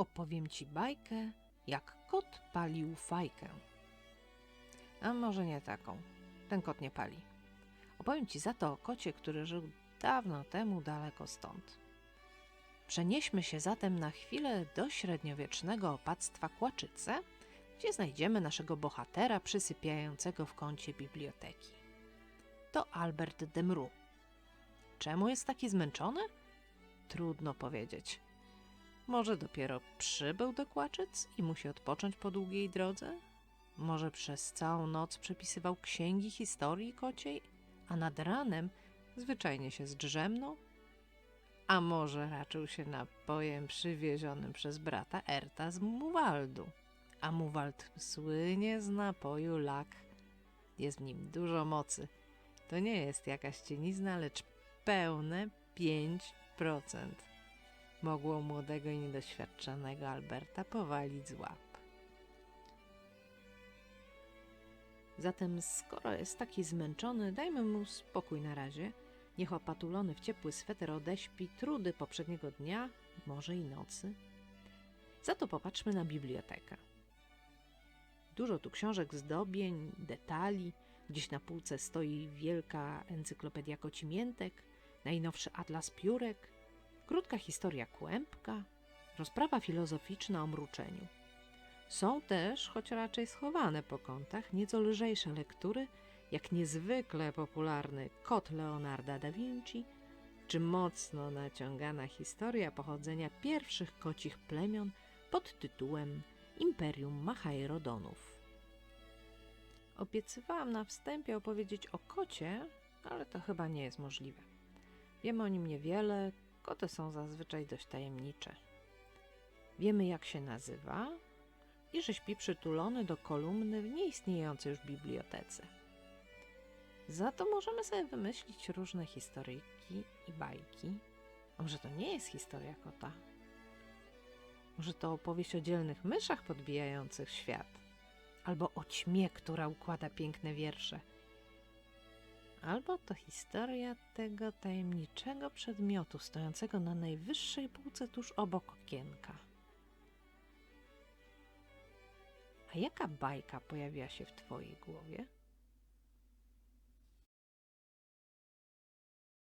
opowiem ci bajkę, jak kot palił fajkę. A może nie taką. Ten kot nie pali. Opowiem ci za to o kocie, który żył dawno temu daleko stąd. Przenieśmy się zatem na chwilę do średniowiecznego opactwa Kłaczyce, gdzie znajdziemy naszego bohatera przysypiającego w kącie biblioteki. To Albert Demru. Czemu jest taki zmęczony? Trudno powiedzieć. Może dopiero przybył do Kłaczyc i musi odpocząć po długiej drodze? Może przez całą noc przepisywał księgi historii kociej, a nad ranem zwyczajnie się zdrzemnął? A może raczył się napojem przywiezionym przez brata Erta z Muwaldu? A Muwald słynie z napoju lak. Jest w nim dużo mocy. To nie jest jakaś cienizna, lecz pełne 5% mogło młodego i niedoświadczonego Alberta powalić z łap. Zatem, skoro jest taki zmęczony, dajmy mu spokój na razie. Niech opatulony w ciepły sweter odeśpi trudy poprzedniego dnia, może i nocy. Za to popatrzmy na bibliotekę. Dużo tu książek, zdobień, detali. Gdzieś na półce stoi wielka encyklopedia kocimiętek, najnowszy atlas piórek, krótka historia kłębka, rozprawa filozoficzna o mruczeniu. Są też, choć raczej schowane po kątach, nieco lżejsze lektury, jak niezwykle popularny Kot Leonarda da Vinci, czy mocno naciągana historia pochodzenia pierwszych kocich plemion pod tytułem Imperium Machairodonów. Obiecywałam na wstępie opowiedzieć o kocie, ale to chyba nie jest możliwe. Wiemy o nim niewiele, koty są zazwyczaj dość tajemnicze. Wiemy jak się nazywa i że śpi przytulony do kolumny w nieistniejącej już bibliotece. Za to możemy sobie wymyślić różne historyjki i bajki. A może to nie jest historia kota? Może to opowieść o dzielnych myszach podbijających świat? Albo o ćmie, która układa piękne wiersze? Albo to historia tego tajemniczego przedmiotu stojącego na najwyższej półce tuż obok okienka. A jaka bajka pojawiła się w Twojej głowie?